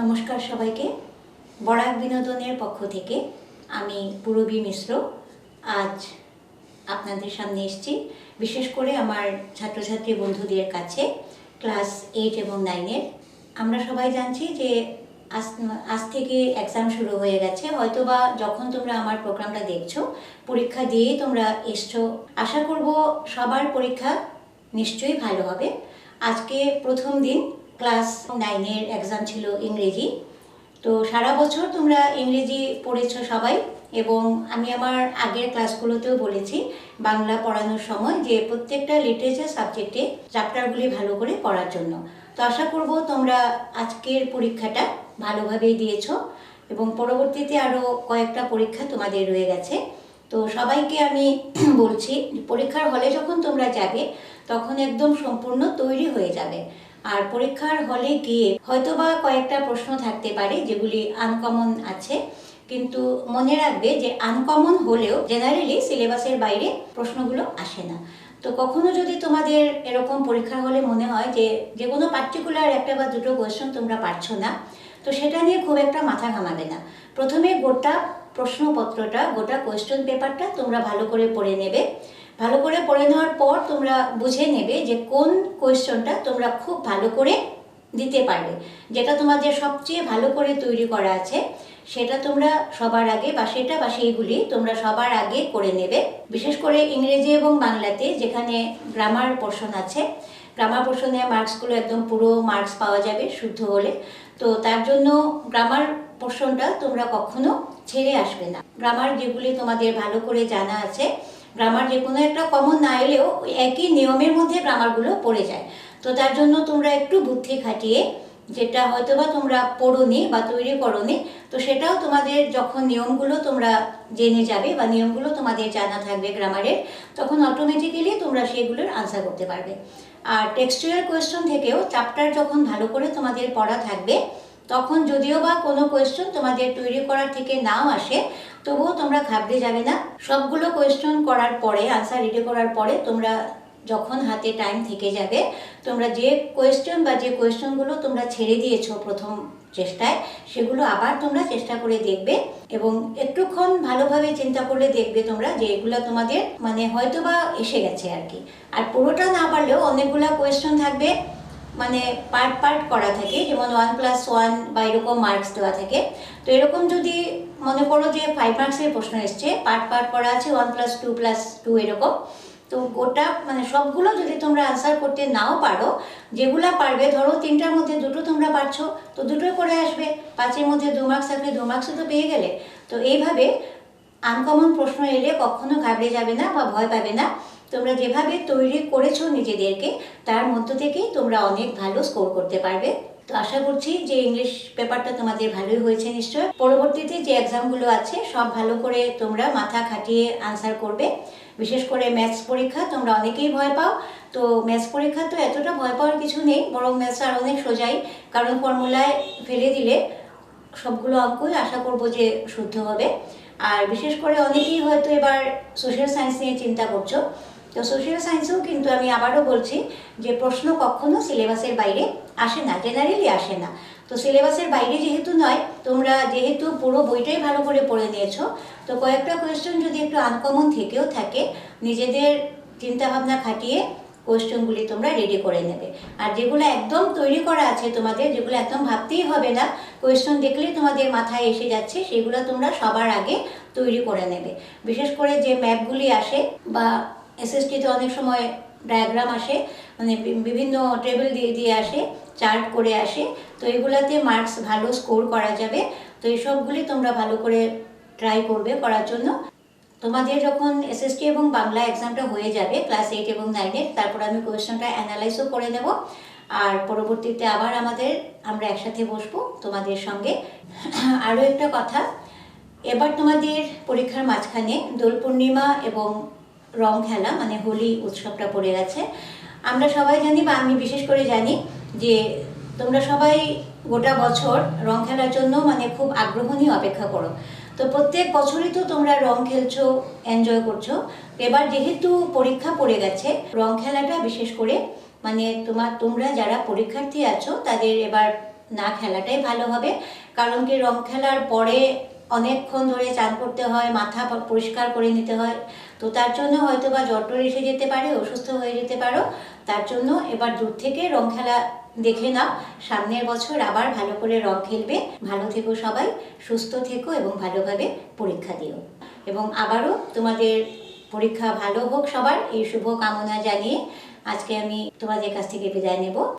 নমস্কার সবাইকে। বরাক বিনোদনের পক্ষ থেকে আমি পূরবী মিশ্র। আজ আপনাদের সামনে এসেছি। বিশেষ করে আমার ছাত্রছাত্রী বন্ধুদের কাছে ক্লাস এইট এবং নাইনের। আমরা সবাই জানছি যে আজ আজ থেকে এক্সাম শুরু হয়ে গেছে। হয়তোবা যখন তোমরা আমার প্রোগ্রামটা দেখছ, পরীক্ষা দিয়েই তোমরা এসছো। আশা করব সবার পরীক্ষা নিশ্চয়ই ভালো হবে। আজকে প্রথম দিন ক্লাস নাইনের এক্সাম ছিল ইংরেজি। তো সারা বছর তোমরা ইংরেজি পড়েছো সবাই এবং আমি আমার আগের ক্লাসগুলোতেও বলেছি বাংলা পড়ানোর সময় যে প্রত্যেকটা লিটারেচার সাবজেক্টে চ্যাপ্টারগুলি ভালো করে পড়ার জন্য। তো আশা করব তোমরা আজকের পরীক্ষাটা ভালোভাবেই দিয়েছ এবং পরবর্তীতে আরও কয়েকটা পরীক্ষা তোমাদের রয়ে গেছে। তো সবাইকে আমি বলছি, পরীক্ষার হলে যখন তোমরা যাবে, তখন একদম সম্পূর্ণ তৈরি হয়ে যাবে। আর পরীক্ষার হলে গিয়ে হয়তোবা কয়েকটা প্রশ্ন থাকতে পারে যেগুলি আনকমন আছে। কিন্তু মনে রাখবে যে আনকমন হলেও জেনারেলি সিলেবাসের বাইরে প্রশ্নগুলো আসে না। তো কখনো যদি তোমাদের এরকম পরীক্ষা হলে মনে হয় যে যে কোনো পার্টিকুলার একটা বা দুটো কোয়েশ্চন তোমরা পারছ না, তো সেটা নিয়ে খুব একটা মাথা ঘামাবে না। প্রথমে গোটা প্রশ্নপত্রটা, গোটা কোয়েশ্চন পেপারটা তোমরা ভালো করে পড়ে নেবে। ভালো করে পড়ে নেওয়ার পর তোমরা বুঝে নেবে যে কোন কোয়েশ্চনটা তোমরা খুব ভালো করে দিতে পারবে। যেটা তোমাদের সবচেয়ে ভালো করে তৈরি করা আছে, সেটা তোমরা সবার আগে বা সেটা বা সেইগুলি তোমরা সবার আগে করে নেবে। বিশেষ করে ইংরেজি এবং বাংলাতে যেখানে গ্রামার পোর্শন আছে গ্রামার পোর্শনে মার্কসগুলো একদম পুরো মার্কস পাওয়া যাবে শুদ্ধ হলে। তো তার জন্য গ্রামার পোর্শনটা তোমরা কখনো ছেড়ে আসবে না। গ্রামার যেগুলি তোমাদের ভালো করে জানা আছে গ্রামার যে কোনো একটা কমন না এলেও একই নিয়মের মধ্যে গ্রামারগুলো পড়ে যায়। তো তার জন্য তোমরা একটু বুদ্ধি খাটিয়ে যেটা হয়তো বা তোমরা পড়োনি বা তৈরি করোনি, তো সেটাও তোমাদের যখন নিয়মগুলো তোমরা জেনে যাবে বা নিয়মগুলো তোমাদের জানা থাকবে গ্রামারের তখন অটোমেটিক্যালি তোমরা সেগুলোর আনসার করতে পারবে। আর টেক্সচুয়াল কোয়েশ্চন থেকেও চ্যাপ্টার যখন ভালো করে তোমাদের পড়া থাকবে তখন যদিও বা কোনো কোয়েশ্চন তোমাদের তৈরি করার থেকে নাও আসে, তবুও তোমরা ঘাবড়ে যাবে না। সবগুলো কোয়েশ্চন করার পরে আনসার রেডি করার পরে তোমরা যখন হাতে টাইম থেকে যাবে, তোমরা যে কোয়েশ্চন বা যে কোয়েশ্চনগুলো তোমরা ছেড়ে দিয়েছ প্রথম চেষ্টায়, সেগুলো আবার তোমরা চেষ্টা করে দেখবে এবং একটুক্ষণ ভালোভাবে চিন্তা করলে দেখবে তোমরা যে এগুলো তোমাদের মানে হয়তো বা এসে গেছে আর কি। আর পুরোটা না পারলেও অনেকগুলো কোয়েশ্চন থাকবে। মানে পার্ট পার্ট করা থাকে, যেমন ওয়ান প্লাস ওয়ান বা এরকম মার্কস দেওয়া থাকে। তো এরকম যদি মনে করো যে ফাইভ মার্কসের প্রশ্ন এসছে পার্ট পার্ট করা আছে one plus two plus two এরকম। তো গোটা মানে সবগুলো যদি তোমরা আনসার করতে নাও পারো, যেগুলো পারবে, ধরো তিনটার মধ্যে দুটো তোমরা পারছ, তো দুটোই করে আসবে। পাঁচের মধ্যে দু মার্কস থাকলে দু মার্কসও তো পেয়ে গেলে। তো এইভাবে আনকমন প্রশ্ন এলে কখনো ঘাবড়ে যাবে না বা ভয় পাবে না। তোমরা যেভাবে তৈরি করেছ নিজেদেরকে, তার মধ্য থেকেই তোমরা অনেক ভালো স্কোর করতে পারবে। তো আশা করছি যে ইংলিশ পেপারটা তোমাদের ভালোই হয়েছে নিশ্চয় পরবর্তীতে যে এক্সামগুলো আছে, সব ভালো করে তোমরা মাথা খাটিয়ে আনসার করবে। বিশেষ করে ম্যাথস পরীক্ষা, তোমরা অনেকেই ভয় পাও। তো ম্যাথস পরীক্ষা তো এতটা ভয় পাওয়ার কিছু নেই, বরং ম্যাথস আর অনেক সোজাই। কারণ ফর্মুলায় ফেলে দিলে সবগুলো অঙ্কই আশা করব যে শুদ্ধ হবে। আর বিশেষ করে অনেকেই হয়তো এবার সোশ্যাল সায়েন্স নিয়ে চিন্তা করছ। তো সোশ্যাল সায়েন্সেও কিন্তু আমি আবারও বলছি যে প্রশ্ন কখনো সিলেবাসের বাইরে আসে না জেনারেলি আসে না। তো সিলেবাসের বাইরে যেহেতু নয়, তোমরা যেহেতু পুরো বইটাই ভালো করে পড়ে নিয়েছো, তো কয়েকটা কোয়েশ্চেন যদি একটু আনকমন থেকেও থাকে, নিজেদের চিন্তাভাবনা খাটিয়ে কোয়েশ্চেনগুলি তোমরা রেডি করে নেবে। আর যেগুলো একদম তৈরি করা আছে তোমাদের, যেগুলো একদম ভাবতেই হবে না কোয়েশ্চেন দেখলেই তোমাদের মাথায় এসে যাচ্ছে, সেগুলো তোমরা সবার আগে তৈরি করে নেবে। বিশেষ করে যে ম্যাপগুলি আসে বা এসএসটিতে অনেক সময় ডায়াগ্রাম আসে মানে বিভিন্ন টেবিল দিয়ে দিয়ে আসে চার্ট করে আসে, তো এগুলাতে মার্কস ভালো স্কোর করা যাবে, তো এই সবগুলি তোমরা ভালো করে ট্রাই করবে করার জন্য। তোমাদের যখন এসএসটি এবং বাংলা এক্সামটা হয়ে যাবে ক্লাস এইট এবং নাইনের তারপর আমি কোয়েশনটা অ্যানালাইজও করে নেব। আর পরবর্তীতে আবার আমাদের, আমরা একসাথে বসবো তোমাদের সঙ্গে। আরও একটা কথা, এবার তোমাদের পরীক্ষার মাঝখানে দোল পূর্ণিমা এবং রং খেলা মানে হোলি উৎসবটা পড়ে গেছে। আমরা সবাই জানি বা আমি বিশেষ করে জানি যে তোমরা সবাই গোটা বছর রং খেলার জন্য মানে খুব আগ্রহ নিয়ে অপেক্ষা করো। তো প্রত্যেক বছরই তো তোমরা রং খেলছো এনজয় করছ। এবার যেহেতু পরীক্ষা পড়ে গেছে, রং খেলাটা বিশেষ করে মানে তোমার, তোমরা যারা পরীক্ষার্থী আছো, তাদের এবার না খেলাটাই ভালো হবে। কারণ কি রং খেলার পরে অনেকক্ষণ ধরে চান করতে হয়, মাথা পরিষ্কার করে নিতে হয়। তো তার জন্য হয়তো বা জটর এসে যেতে পারে, অসুস্থ হয়ে যেতে পারো। তার জন্য এবার দূর থেকে রং খেলা দেখে নাও। সামনের বছর আবার ভালো করে রং খেলবে। ভালো থেকো সবাই, সুস্থ থেকো এবং ভালোভাবে পরীক্ষা দিও। এবং আবারও তোমাদের পরীক্ষা ভালো হোক সবার, এই শুভ কামনা জানিয়ে আজকে আমি তোমাদের কাছ থেকে বিদায় নেব।